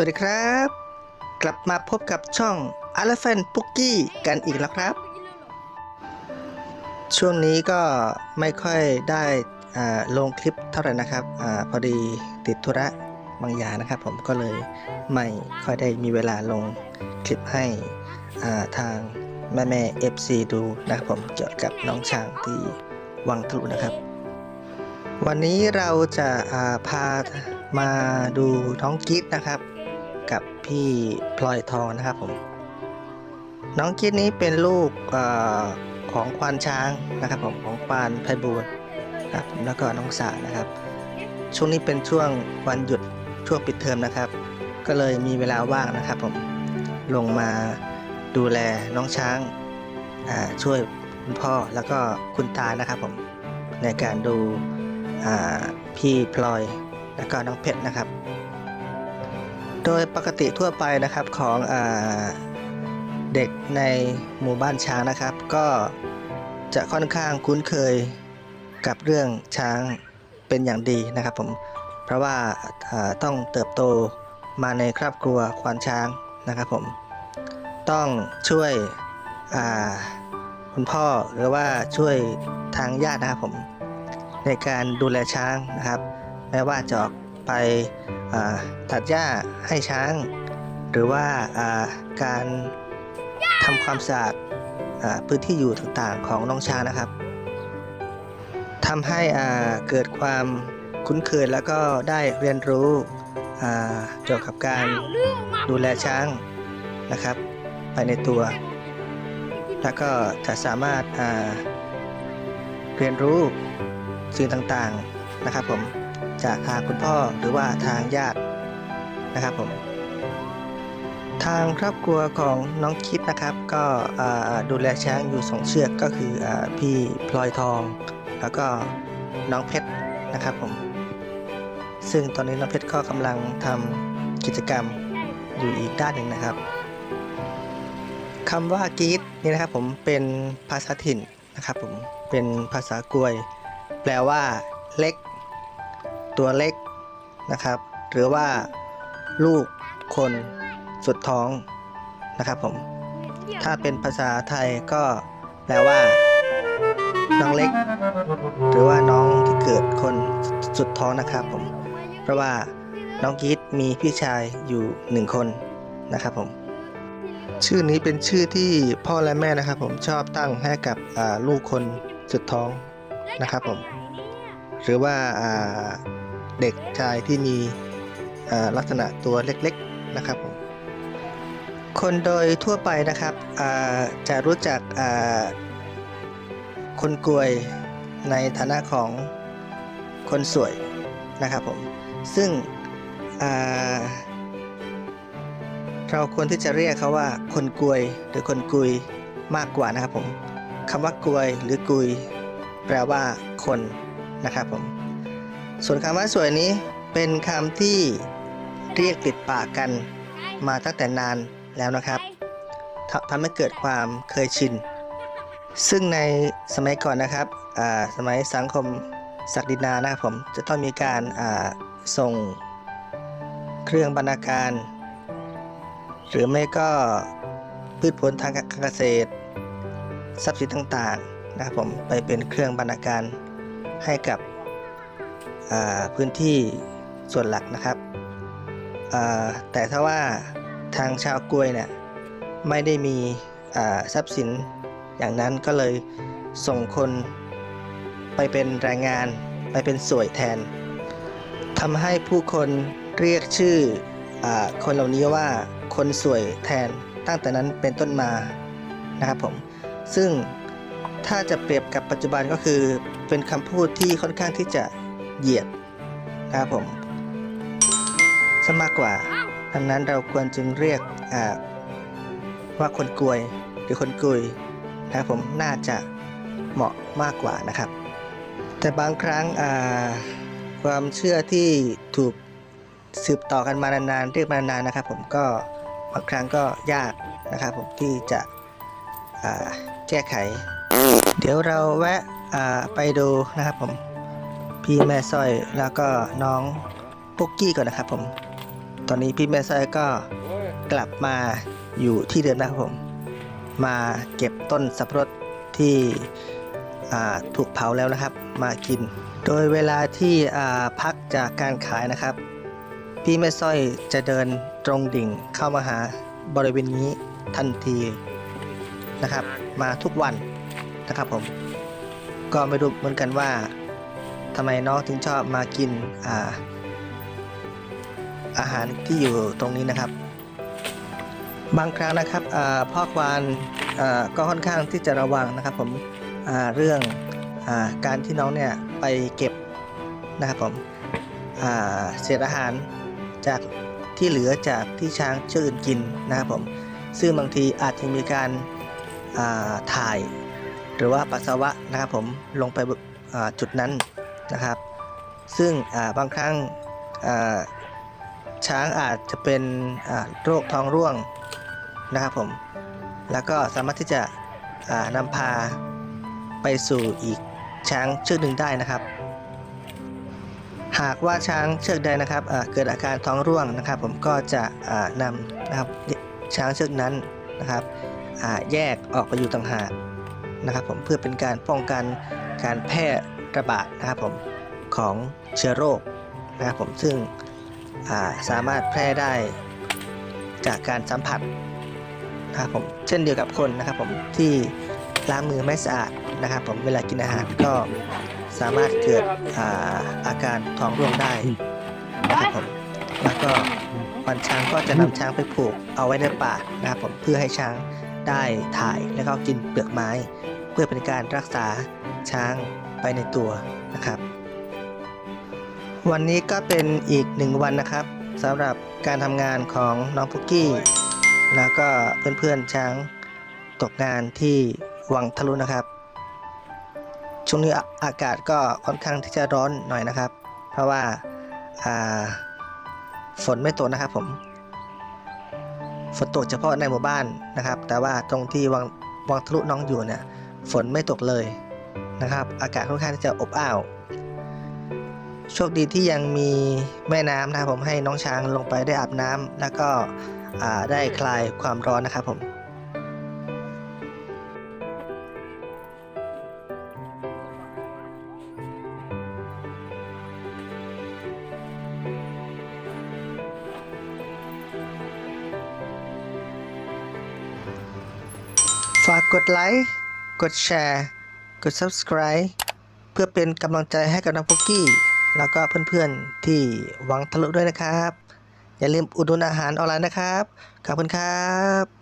วัสดีครับ กลับมาพบกับช่อง Elephant p o o k i e กันอีกแล้วครับ ช่วงนี้ก็ไม่ค่อยได้ลงคลิปเท่าไหร่นะครับอพอดีติดธุระบางอย่างนะครับ ผมก็เลยไม่ค่อยได้มีเวลาลงคลิปให้ทางแม่แม่ FC ดูนะครับผมเกี่ยวกับน้องช้างที่วังทะลุนะครับ วันนี้เราจะาพามาดูน้องกิ๊ดนะครับ พี่พลอยทองนะครับผม น้องกิ๊ดนี้เป็นลูกอของควานช้างนะครับผมของควานไพบูลครับแล้วก็น้องสานะครับ ช่วงนี้เป็นช่วงวันหยุดช่วงปิดเทอมนะครับ ก็เลยมีเวลาว่างนะครับผมลงมาดูแลน้องช้างาช่วยคุณพ่อแล้วก็คุณตานะครับผมในการดูพี่พลอยแล้วก็น้องเพชรนะครับ โดยปกติทั่วไปนะครับของอเด็กในหมู่บ้านช้างนะครับ ก็จะค่อนข้างคุ้นเคยกับเรื่องช้างเป็นอย่างดีนะครับผมเพราะว่าาต้องเติบโตมาในครอบครัวควานช้างนะครับผมต้องช่วยคุณพ่อหรือว่าช่วยทางญาตินะครับผมในการดูแลช้างนะครับ ไม่ว่าจะออก ไปตัดหญ้าให้ช้าง หรือว่าการทำความสะอาดพื้นที่อยู่ต่างๆของน้องช้างนะครับทำให้เกิดความคุ้นเคยแล้วก็ได้เรียนรู้เกี่ยวกับการดูแลช้างนะครับ ไปในตัว แล้วก็จะสามารถเรียนรู้สิ่งต่างๆนะครับผม จากทางคุณพ่อหรือว่าทางญาตินะครับผมทางครอบครัวของน้องคิดนะครับ ก็ดูแลช้างอยู่สองเชือกก็คืออพี่พลอยทอง แล้วก็น้องเพชรนะครับผมซึ่งตอนนี้น้องเพชรก็กำลังทำกิจกรรมอยู่อีกด้านหนึ่งนะครับคำว่ากีดนี่นะครับผมเป็นภาษาถิ่นนะครับผมเป็นภาษากวย แปลว่าเล็ก ตัวเล็กนะครับ หรือว่าลูกคนสุดท้องนะครับผม ถ้าเป็นภาษาไทยก็แปลว่า น้องเล็ก หรือว่าน้องที่เกิดคนสุดท้องนะครับผม เพราะว่าน้องกีดมีพี่ชายอยู่หนึ่งคนนะครับผม ชื่อนี้เป็นชื่อที่พ่อและแม่นะครับ ผมชอบตั้งให้กับลูกคนสุดท้องนะครับผม หรือว่า เด็กชายที่มีลักษณะตัวเล็กๆนะครับผมคนโดยทั่วไปนะครับจะรู้จักคนกลวยในฐานะของคนสวยนะครับผมซึ่งเราควรที่จะเรียกเขาว่าคนกลวยหรือคนกุยมากกว่านะครับผมคำว่ากลวยหรือกุย แปลว่าคนนะครับผม ส่วนคำว่าสวยนี้เป็นคำที่เรียกติดปากกันมาตั้งแต่นานแล้วนะครับทำให้เกิดความเคยชิน ซึ่งในสมัยก่อนนะครับสมัยสังคมศักดินานะครับผมจะต้องมีการส่งเครื่องบรรณาการ หรือไม่ก็พืชผลทางการเกษตร ทรัพย์สินต่างๆนะครับผมไปเป็นเครื่องบรรณาการให้กับ พื้นที่ส่วนหลักนะครับ แต่ถ้าว่าทางชาวกล้วยเนี่ยไม่ได้มีทรัพย์สินอย่างนั้นก็เลยส่งคนไปเป็นแรงงานไปเป็นสวยแทนทำให้ผู้คนเรียกชื่ออคนเหล่านี้ว่าคนสวยแทนตั้งแต่นั้นเป็นต้นมานะครับผมซึ่งถ้าจะเปรียบกับปัจจุบันก็คือเป็นคำพูดที่ค่อนข้างที่จะ เหยียดนะครับผมซะมากกว่าดังนั้นเราควรจึงเรียกว่าคนกลวยหรือคนกุยนะครับผมน่าจะเหมาะมากกว่านะครับ แต่บางครั้งความเชื่อที่ถูกสืบต่อกันมานานๆเรียกมานานๆนะครับ ผมก็บางครั้งก็ยากนะครับ ผมที่จะแก้ไข เดี๋ยวเราแวะไปดูนะครับผม พี่แม่สร้อยแล้วก็น้องปุ๊กกี้ก่อนนะครับผม ตอนนี้พี่แม่สร้อยก็กลับมาอยู่ที่เดิมนะครับผม มาเก็บต้นสับปะรดที่ถูกเผาแล้วนะครับ มากิน โดยเวลาที่พักจากการขายนะครับ พี่แม่สร้อยจะเดินตรงดิ่งเข้ามาหาบริเวณนี้ทันทีนะครับ มาทุกวันนะครับผม ก็ไม่รู้เหมือนกันว่า ทำไมน้องถึงชอบมากินอ่าอาหารที่อยู่ตรงนี้นะครับ บางครั้งนะครับอพ่อควานก็ค่อนข้างที่จะระวังนะครับผมเรื่องอการที่น้องเนี่ยไปเก็บนะครับผมเศษอาหารจากที่เหลือจากที่ช้างเชือกอื่นกินนะครับผมซึ่งบางทีอาจจะมีการาถ่าย หรือว่าปัสสาวะนะครับผมลงไปจุดนั้น นะครับ ซึ่งบางครั้งช้างอาจจะเป็นโรคท้องร่วงนะครับผม แล้วก็สามารถที่จะนำพาไปสู่อีกช้างเชือกหนึ่งได้นะครับ หากว่าช้างเชือกใดนะครับเกิดอาการท้องร่วงนะครับ ผมก็จะนำนะครับช้างเชือกนั้นนะครับแยกออกไปอยู่ต่างหากนะครับผมเพื่อเป็นการป้องกันการแพร่ ระบาดนะครับผมของเชื้อโรคนะครับผมซึ่งาสามารถแพร่ได้จากการสัมผัสนะครับผมเช่นเดียวกับคนนะครับผมที่ล้างมือไม่สะอาดนะครับผมเวลากินอาหารก็สามารถเกิดอาอาการท้องร่วงได้นะครับผมแล้วก็วันช้างก็จะนำช้างไปผูกเอาไว้ในป่านะครับผมเพื่อให้ช้างได้ถ่ายแล้วก็กินเปลือกไม้ เพื่อเป็นการรักษาช้าง ไปในตัวนะครับ วันนี้ก็เป็นอีกหนึ่งวันนะครับสำหรับการทำงานของน้องพุกกี้ แล้วก็เพื่อนๆช้างตกงานที่วังทะลุนะครับ ช่วงนี้อากาศก็ค่อนข้างที่จะร้อนหน่อยนะครับ เพราะว่าาฝนไม่ตกนะครับผมฝนตกเฉพาะในหมู่บ้านนะครับ แต่ว่าตรงที่วังวังทะลุน้องอยู่เนี่ยฝนไม่ตกเลย นะครับ อากาศค่อนข้างที่จะอบอ้าว โชคดีที่ยังมีแม่น้ำนะครับผมให้น้องช้างลงไปได้อาบน้ำแล้วก็ได้คลายความร้อนนะครับผมฝากกดไลค์ กดแชร์ กด Subscribe เพื่อเป็นกำลังใจให้กับน้องพุกกี้ แล้วก็เพื่อนๆที่หวังทะลุด้วยนะครับ อย่าลืมอุดหนุนอาหารออนไลน์นะครับ ขอบคุณครับ